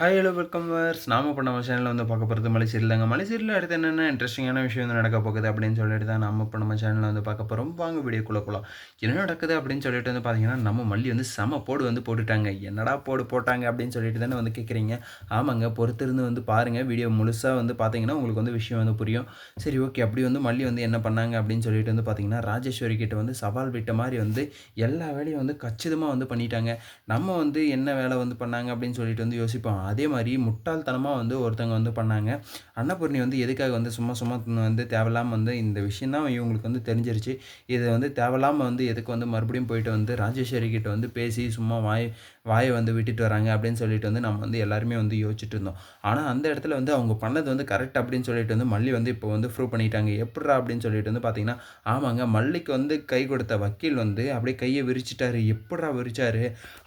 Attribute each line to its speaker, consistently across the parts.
Speaker 1: Hi hello welcome verse நாம பண்ண நம்ம சேனலில் வந்து பார்க்க போகிறது மலைசீரில் தாங்க. மலைசீரில் அடுத்து என்னென்ன இன்ட்ரெஸ்டிங்கான விஷயம் வந்து நடக்க போகுது அப்படின்னு சொல்லிட்டு தான் நம்ம இப்போ நம்ம சேனலில் வந்து பார்க்க போகிறோம் வாங்க வீடியோக்குள்ளே போகலாம் என்ன நடக்குது அப்படின்னு சொல்லிட்டு வந்து பார்த்தீங்கன்னா நம்ம மல்லி வந்து செம போடு வந்து போட்டுட்டாங்க. என்னடா போடு போட்டாங்க அப்படின்னு சொல்லிட்டு தானே வந்து கேட்குறீங்க ஆமாங்க பொறுத்திருந்து வந்து பாருங்கள் வீடியோ முழுசாக வந்து பார்த்தீங்கன்னா உங்களுக்கு வந்து விஷயம் வந்து புரியும். சரி ஓகே அப்படி வந்து மல்லி வந்து என்ன பண்ணாங்க அப்படின்னு சொல்லிட்டு வந்து பார்த்தீங்கன்னா ராஜேஸ்வரி கிட்ட வந்து சவால் விட்ட மாதிரி வந்து எல்லா வேலையும் வந்து கச்சிதமாக வந்து பண்ணிட்டாங்க. நம்ம வந்து என்ன வேலை வந்து பண்ணாங்க அப்படின்னு சொல்லிட்டு வந்து யோசிப்போம். அதே மாதிரி முட்டாள்தனமாக வந்து ஒருத்தவங்க வந்து பண்ணாங்க. அன்னபூர்ணி வந்து எதுக்காக வந்து சும்மா சும்மா வந்து தேவையில்லாமல் வந்து இந்த விஷயம் தான் இவங்களுக்கு வந்து தெரிஞ்சிருச்சு. இதை வந்து தேவையில்லாமல் வந்து எதுக்கு வந்து மறுபடியும் போயிட்டு வந்து ராஜேஸ்வரி கிட்ட வந்து பேசி சும்மா வாய் வாயை வந்து விட்டுட்டு வராங்க அப்படின்னு சொல்லிட்டு வந்து நம்ம வந்து எல்லாருமே வந்து யோசிச்சுட்டு இருந்தோம். ஆனால் அந்த இடத்துல வந்து அவங்க பண்ணது வந்து கரெக்ட் அப்படின்னு சொல்லிட்டு வந்து மல்லி வந்து இப்போ வந்து ப்ரூவ் பண்ணிட்டாங்க. எப்படா அப்படின்னு சொல்லிட்டு வந்து பார்த்தீங்கன்னா ஆமாங்க மல்லிக்கு வந்து கை கொடுத்த வக்கீல் வந்து அப்படியே கையை விரிச்சிட்டாரு. எப்படா விரிச்சாரு?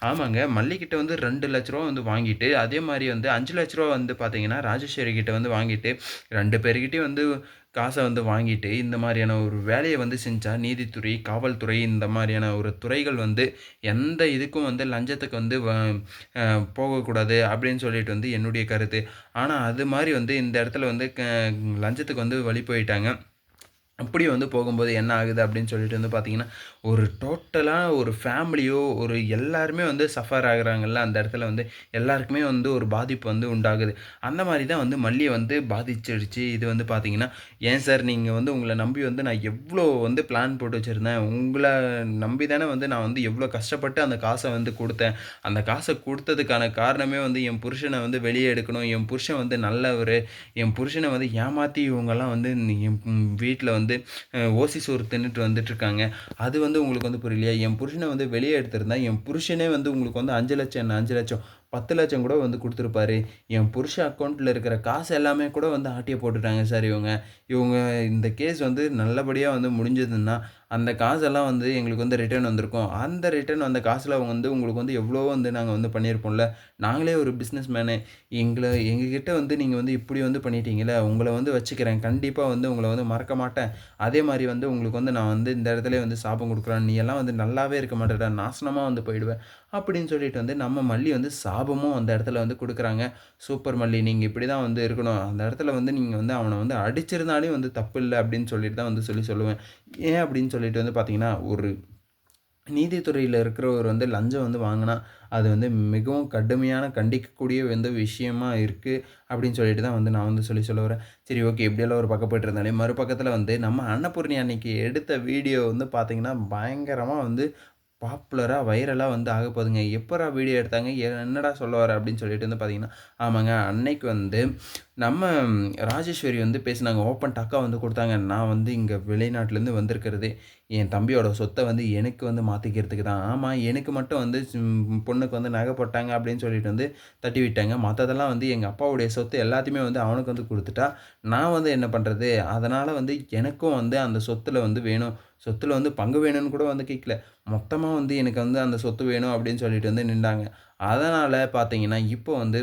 Speaker 1: ஆமாங்க மல்லிக்கிட்ட வந்து ரெண்டு லட்ச ரூபா வந்து வாங்கிட்டு அதே மாதிரி மாதிரி வந்து அஞ்சு லட்ச ரூபா வந்து பார்த்தீங்கன்னா ராஜேஸ்வரி கிட்ட வந்து வாங்கிட்டு ரெண்டு பேர்கிட்டையும் வந்து காசை வந்து வாங்கிட்டு இந்த மாதிரியான ஒரு வேலையை வந்து செஞ்சால் நீதித்துறை காவல்துறை இந்த மாதிரியான ஒரு துறைகள் வந்து எந்த இதுக்கும் வந்து லஞ்சத்துக்கு வந்து போகக்கூடாது அப்படின்னு சொல்லிட்டு வந்து என்னுடைய கருத்து. ஆனால் அது மாதிரி வந்து இந்த இடத்துல வந்து லஞ்சத்துக்கு வந்து வழி போயிட்டாங்க. அப்படி வந்து போகும்போது என்ன ஆகுது அப்படின்னு சொல்லிட்டு வந்து பார்த்தீங்கன்னா ஒரு டோட்டலாக ஒரு ஃபேமிலியோ ஒரு எல்லாருமே வந்து சஃபர் ஆகுறாங்கல்ல அந்த இடத்துல வந்து எல்லாருக்குமே வந்து ஒரு பாதிப்பு வந்து உண்டாகுது. அந்த மாதிரி தான் வந்து மல்லியை வந்து பாதிச்சிடுச்சு இது வந்து பார்த்தீங்கன்னா ஏன் சார் நீங்கள் வந்து உங்களை நம்பி வந்து நான் எவ்வளோ வந்து பிளான் போட்டு வச்சுருந்தேன்? உங்களை நம்பி தானே வந்து நான் வந்து எவ்வளோ கஷ்டப்பட்டு அந்த காசை வந்து கொடுத்தேன். அந்த காசை கொடுத்ததுக்கான காரணமே வந்து என் புருஷனை வந்து வெளியே எடுக்கணும். என் புருஷன் வந்து நல்லவர். என் புருஷனை வந்து ஏமாற்றி இவங்கெல்லாம் வந்து என் வீட்டில் வந்து ஓசி சோறு தின்னுட்டு வந்துட்டுருக்காங்க அது வந்து வந்து உங்களுக்கு வந்து புரியலையா? என் புருஷனை வந்து வெளியே எடுத்திருந்தா என் புருஷனே வந்து உங்களுக்கு வந்து அஞ்சு லட்சம் என்ன அஞ்சு லட்சம் பத்து லட்சம் கூட வந்து கொடுத்துருப்பாரு. என் புருஷ அக்கௌண்ட்டில் இருக்கிற காசு எல்லாமே கூட வந்து ஆட்டியை போட்டுட்டாங்க சார் இவங்க. இவங்க இந்த கேஸ் வந்து நல்லபடியாக வந்து முடிஞ்சதுன்னா அந்த காசெல்லாம் வந்து எங்களுக்கு வந்து ரிட்டர்ன் வந்திருக்கும். அந்த ரிட்டர்ன் வந்த காசில் அவங்க வந்து உங்களுக்கு வந்து எவ்வளோ வந்து நாங்கள் வந்து பண்ணியிருப்போம்ல? நாங்களே ஒரு பிஸ்னஸ் மேனு எங்களை எங்ககிட்ட வந்து நீங்கள் வந்து இப்படி வந்து பண்ணிட்டீங்களே உங்களை வந்து வச்சுக்கிறேன். கண்டிப்பாக வந்து உங்களை வந்து மறக்க மாட்டேன். அதே மாதிரி வந்து உங்களுக்கு வந்து நான் வந்து இந்த இடத்துல வந்து சாபம் கொடுக்குறேன். நீ எல்லாம் வந்து நல்லாவே இருக்க மாட்டேடா. நாசனமாக வந்து போயிடுவேன். அப்படின்னு சொல்லிட்டு வந்து நம்ம மல்லி வந்து சாபமும் அந்த இடத்துல வந்து கொடுக்குறாங்க. சூப்பர் மல்லி நீங்கள் இப்படி தான் வந்து இருக்கணும். அந்த இடத்துல வந்து நீங்கள் வந்து அவனை வந்து அடிச்சிருந்தாலே வந்து தப்பு இல்லை அப்படின்னு சொல்லிட்டு தான் வந்து சொல்லி சொல்லுவேன். ஏன் அப்படின்னு சொல்லிட்டு வந்து பார்த்திங்கன்னா ஒரு நீதித்துறையில் இருக்கிறவர் வந்து லஞ்சம் வந்து வாங்கினா அது வந்து மிகவும் கடுமையான கண்டிக்கக்கூடிய வந்து விஷயமா இருக்குது அப்படின்னு சொல்லிட்டு தான் வந்து நான் வந்து சொல்லி சொல்ல வரேன். சரி ஓகே எப்படியெல்லாம் ஒரு பக்கம் போய்ட்டு இருந்தாலே மறுபக்கத்தில் வந்து நம்ம அன்னபூர்ணி அன்னைக்கு எடுத்த வீடியோ வந்து பார்த்திங்கன்னா பயங்கரமாக வந்து பாப்புலராக வைரலாக வந்து ஆக போகுதுங்க. எப்போரா வீடியோ எடுத்தாங்க? என்னடா சொல்ல வர அப்படின்னு சொல்லிட்டு வந்து பார்த்தீங்கன்னா ஆமாங்க அன்னைக்கு வந்து நம்ம ராஜேஸ்வரி வந்து பேசினாங்க ஓப்பன் டக்கா வந்து கொடுத்தாங்க. நான் வந்து இங்கே வெளிநாட்டிலேருந்து வந்திருக்கிறது என் தம்பியோட சொத்தை வந்து எனக்கு வந்து மாற்றிக்கிறதுக்கு தான். ஆமாம் எனக்கு மட்டும் வந்து பொண்ணுக்கு வந்து நகை போட்டாங்க அப்படின்னு சொல்லிட்டு வந்து தட்டி விட்டாங்க. மற்றதெல்லாம் வந்து எங்கள் அப்பாவுடைய சொத்து எல்லாத்தையுமே வந்து அவனுக்கு வந்து கொடுத்துட்டா நான் வந்து என்ன பண்ணுறது அதனால் வந்து எனக்கும் வந்து அந்த சொத்தில் வந்து வேணும். சொத்தில் வந்து பங்கு வேணும்னு கூட வந்து கேட்கல மொத்தமாக வந்து எனக்கு வந்து அந்த சொத்து வேணும் அப்படின்னு சொல்லிட்டு வந்து நின்றாங்க. அதனால் பார்த்தீங்கன்னா இப்போ வந்து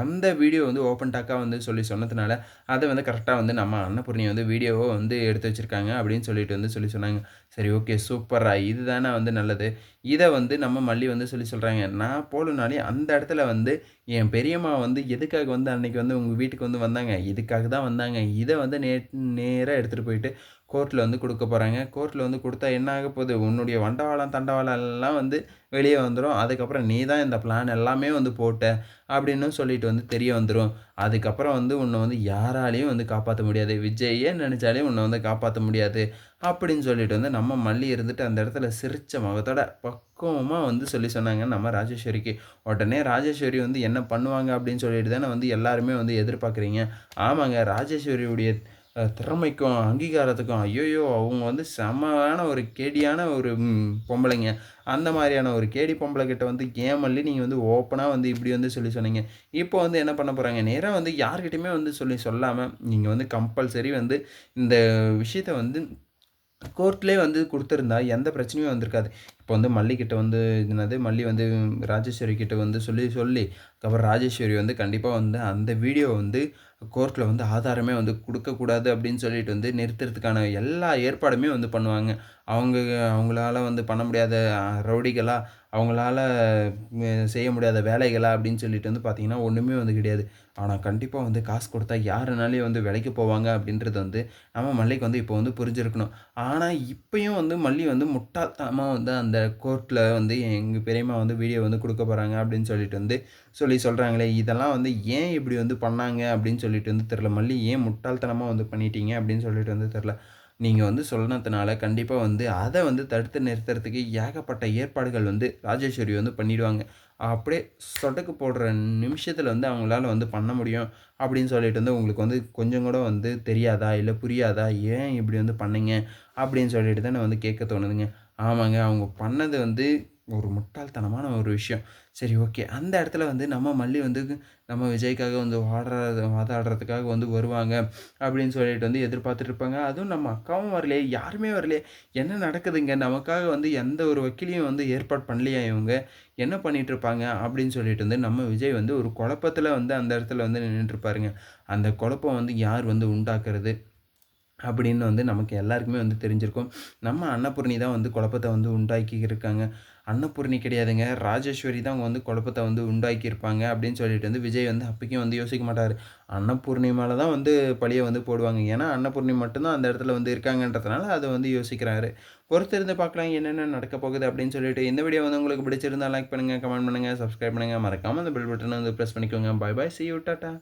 Speaker 1: அந்த வீடியோ வந்து ஓப்பன் டாக்காக வந்து சொல்லி சொன்னதுனால அதை வந்து கரெக்டாக வந்து நம்ம அன்னபூர்ணி வந்து வீடியோவை வந்து எடுத்து வச்சுருக்காங்க அப்படின்னு சொல்லிட்டு வந்து சொல்லி சொன்னாங்க. சரி ஓகே சூப்பராக இது தானே வந்து நல்லது. இதை வந்து நம்ம மல்லி வந்து சொல்லி சொல்கிறாங்க நான் போகலனாலே அந்த இடத்துல வந்து என் பெரியம்மா வந்து எதுக்காக வந்து அன்றைக்கி வந்து உங்கள் வீட்டுக்கு வந்து வந்தாங்க? இதுக்காக தான் வந்தாங்க. இதை வந்து நே நேராக எடுத்துகிட்டு போயிட்டு கோர்ட்டில் வந்து கொடுக்க போகிறாங்க கோர்ட்டில் வந்து கொடுத்தா என்ன ஆக போகுது? உன்னுடைய வண்டவாளம் தண்டவாளம் எல்லாம் வந்து வெளியே வந்துடும் அதுக்கப்புறம் நீ தான் இந்த பிளான் எல்லாமே வந்து போட்ட அப்படின்னு சொல்லிட்டு வந்து தெரிய வந்துடும் அதுக்கப்புறம் வந்து உன்னை வந்து யாராலையும் வந்து காப்பாற்ற முடியாது. விஜயே நினச்சாலே உன்னை வந்து காப்பாற்ற முடியாது. அப்படின்னு சொல்லிட்டு வந்து நம்ம மல்லி இருந்துட்டு அந்த இடத்துல சிரித்த முகத்தோட பக்குவமாக வந்து சொல்லி சொன்னாங்க நம்ம ராஜேஸ்வரிக்கு. உடனே ராஜேஸ்வரி வந்து என்ன பண்ணுவாங்க அப்படின்னு சொல்லிட்டு தானே வந்து எல்லாருமே வந்து எதிர்பார்க்குறீங்க. ஆமாங்க ராஜேஸ்வரியுடைய திறமைக்கும் அங்கீகாரத்துக்கும் ஐயோயோ அவங்க வந்து செமமான ஒரு கேடியான ஒரு பொம்பளைங்க. அந்த மாதிரியான ஒரு கேடி பொம்பளை கிட்ட வந்து கேமல்லி நீங்கள் வந்து ஓப்பனாக வந்து இப்படி வந்து சொல்லி சொன்னீங்க? இப்போ வந்து என்ன பண்ண போகிறாங்க நேராக வந்து யார்கிட்டையுமே வந்து சொல்லி சொல்லாமல் நீங்கள் வந்து கம்பல்சரி வந்து இந்த விஷயத்தை வந்து கோர்ட்லேயே வந்து கொடுத்துருந்தா எந்த பிரச்சனையும் வந்திருக்காது. இப்போ வந்து மல்லிக்கிட்ட வந்து என்னது மல்லி வந்து ராஜேஸ்வரி கிட்ட வந்து சொல்லி சொல்லி அப்புறம் ராஜேஸ்வரி வந்து கண்டிப்பாக வந்து அந்த வீடியோ வந்து கோர்ட்டில் வந்து ஆதாரமே வந்து கொடுக்கக்கூடாது அப்படின்னு சொல்லிட்டு வந்து நிறுத்துறதுக்கான எல்லா ஏற்பாடுமே வந்து பண்ணுவாங்க. அவங்க அவங்களால வந்து பண்ண முடியாத ரவுடிகளாக அவங்களால செய்ய முடியாத வேலைகளாக அப்படின்னு சொல்லிட்டு வந்து பார்த்திங்கன்னா ஒன்றுமே வந்து கிடையாது. ஆனால் கண்டிப்பாக வந்து காசு கொடுத்தா யாருனாலையும் வந்து விலைக்கு போவாங்க அப்படின்றது வந்து நம்ம மல்லிக்கு வந்து இப்போ வந்து புரிஞ்சிருக்கணும். ஆனால் இப்போயும் வந்து மல்லி வந்து முட்டாள்தனமாக வந்து அந்த கோர்ட்டில் வந்து எங்கள் பெரியம்மா வந்து வீடியோ வந்து கொடுக்க போகிறாங்க அப்படின்னு சொல்லிட்டு வந்து சொல்லி சொல்கிறாங்களே இதெல்லாம் வந்து ஏன் இப்படி வந்து பண்ணாங்க அப்படின்னு சொல்லி சொல்லிட்டு வந்து தெரில மல்லி ஏன் முட்டாள்தனமாக வந்து பண்ணிட்டீங்க? அப்படின்னு சொல்லிட்டு வந்து தெரில நீங்கள் வந்து சொன்னதுனால கண்டிப்பாக வந்து அதை வந்து தடுத்து நிறுத்துறதுக்கு ஏகப்பட்ட ஏற்பாடுகள் வந்து ராஜேஸ்வரி வந்து பண்ணிடுவாங்க. அப்படியே சொடக்கு போடுற நிமிஷத்தில் வந்து அவங்களால வந்து பண்ண முடியும் அப்படின்னு சொல்லிட்டு வந்து உங்களுக்கு வந்து கொஞ்சம் கூட வந்து தெரியாதா? இல்லை புரியாதா? ஏன் இப்படி வந்து பண்ணுங்க? அப்படின்னு சொல்லிட்டு தான் வந்து கேட்க தோணுதுங்க. ஆமாங்க அவங்க பண்ணது வந்து ஒரு முட்டாள்தனமான ஒரு விஷயம். சரி ஓகே. அந்த இடத்துல வந்து நம்ம மல்லி வந்து நம்ம விஜய்க்காக வந்து வாடுறது வாதாடுறதுக்காக வந்து வருவாங்க அப்படின்னு சொல்லிட்டு வந்து எதிர்பார்த்துட்டு இருப்பாங்க. அதுவும் நம்ம அக்காவும் வரலையே யாருமே வரலையே. என்ன நடக்குதுங்க? நமக்காக வந்து எந்த ஒரு வக்கீலையும் வந்து ஏற்பாடு பண்ணலையா இவங்க? என்ன பண்ணிகிட்டு இருப்பாங்க? அப்படின்னு சொல்லிட்டு வந்து நம்ம விஜய் வந்து ஒரு குழப்பத்தில் வந்து அந்த இடத்துல வந்து நின்றுட்டு இருப்பாருங்க. அந்த குழப்பம் வந்து யார் வந்து உண்டாக்குறது? அப்படின்னு வந்து நமக்கு எல்லாருக்குமே வந்து தெரிஞ்சிருக்கும். நம்ம அன்னபூர்ணி தான் வந்து குழப்பத்தை வந்து உண்டாக்கி இருக்காங்க அன்னபூர்ணி கிடையாதுங்க. ராஜேஸ்வரி தான் அவங்க வந்து குழப்பத்தை வந்து உண்டாக்கி இருப்பாங்க அப்படின்னு சொல்லிட்டு வந்து விஜய் வந்து அப்போக்கும் வந்து யோசிக்க மாட்டார். அன்னபூர்ணி மேலே தான் வந்து பழியை வந்து போடுவாங்க. ஏன்னா அன்னபூர்ணி மட்டும்தான் அந்த இடத்துல வந்து இருக்காங்கன்றதுனால அதை வந்து யோசிக்கிறாரு. பொறுத்திருந்து பார்க்கலாம் என்னென்ன நடக்க போகுது அப்படின்னு சொல்லிட்டு இந்த வீடியோ வந்து உங்களுக்கு பிடிச்சிருந்தா லைக் பண்ணுங்கள் கமெண்ட் பண்ணுங்கள் சப்ஸ்கிரைப் பண்ணுங்கள் மறக்காமல் அந்த பெல் பட்டனை வந்து ப்ரெஸ் பண்ணிக்கோங்க. Bye bye see you tata